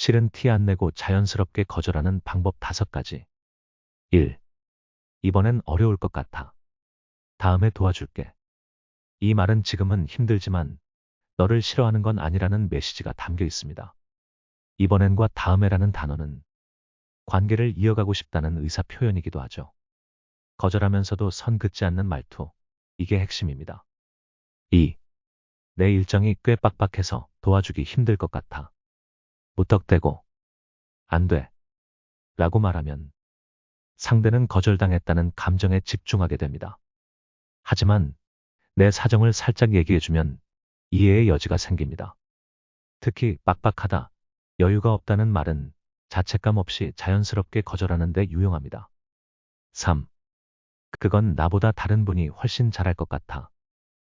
실은 티 안 내고 자연스럽게 거절하는 방법 다섯 가지. 1. 이번엔 어려울 것 같아. 다음에 도와줄게. 이 말은 지금은 힘들지만 너를 싫어하는 건 아니라는 메시지가 담겨 있습니다. 이번엔과 다음에라는 단어는 관계를 이어가고 싶다는 의사 표현이기도 하죠. 거절하면서도 선 긋지 않는 말투. 이게 핵심입니다. 2. 내 일정이 꽤 빡빡해서 도와주기 힘들 것 같아. 무턱대고 안 돼. 라고 말하면 상대는 거절당했다는 감정에 집중하게 됩니다. 하지만 내 사정을 살짝 얘기해주면 이해의 여지가 생깁니다. 특히 빡빡하다, 여유가 없다는 말은 자책감 없이 자연스럽게 거절하는데 유용합니다. 3. 그건 나보다 다른 분이 훨씬 잘할 것 같아.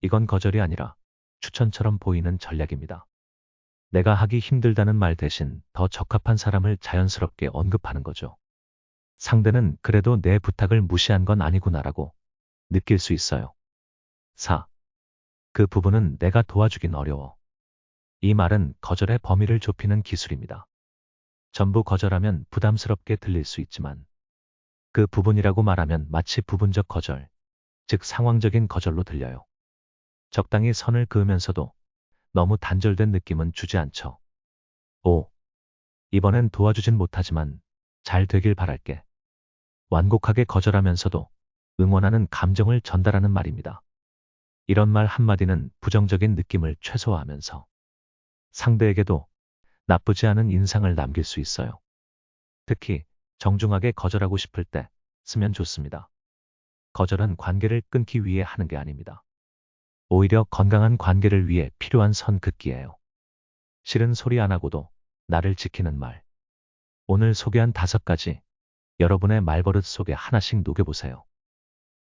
이건 거절이 아니라 추천처럼 보이는 전략입니다. 내가 하기 힘들다는 말 대신 더 적합한 사람을 자연스럽게 언급하는 거죠. 상대는 그래도 내 부탁을 무시한 건 아니구나라고 느낄 수 있어요. 4. 그 부분은 내가 도와주긴 어려워. 이 말은 거절의 범위를 좁히는 기술입니다. 전부 거절하면 부담스럽게 들릴 수 있지만 그 부분이라고 말하면 마치 부분적 거절, 즉 상황적인 거절로 들려요. 적당히 선을 그으면서도 너무 단절된 느낌은 주지 않죠. 5. 이번엔 도와주진 못하지만 잘 되길 바랄게. 완곡하게 거절하면서도 응원하는 감정을 전달하는 말입니다. 이런 말 한마디는 부정적인 느낌을 최소화하면서 상대에게도 나쁘지 않은 인상을 남길 수 있어요. 특히 정중하게 거절하고 싶을 때 쓰면 좋습니다. 거절은 관계를 끊기 위해 하는 게 아닙니다. 오히려 건강한 관계를 위해 필요한 선 긋기예요. 싫은 소리 안 하고도 나를 지키는 말. 오늘 소개한 다섯 가지 여러분의 말버릇 속에 하나씩 녹여보세요.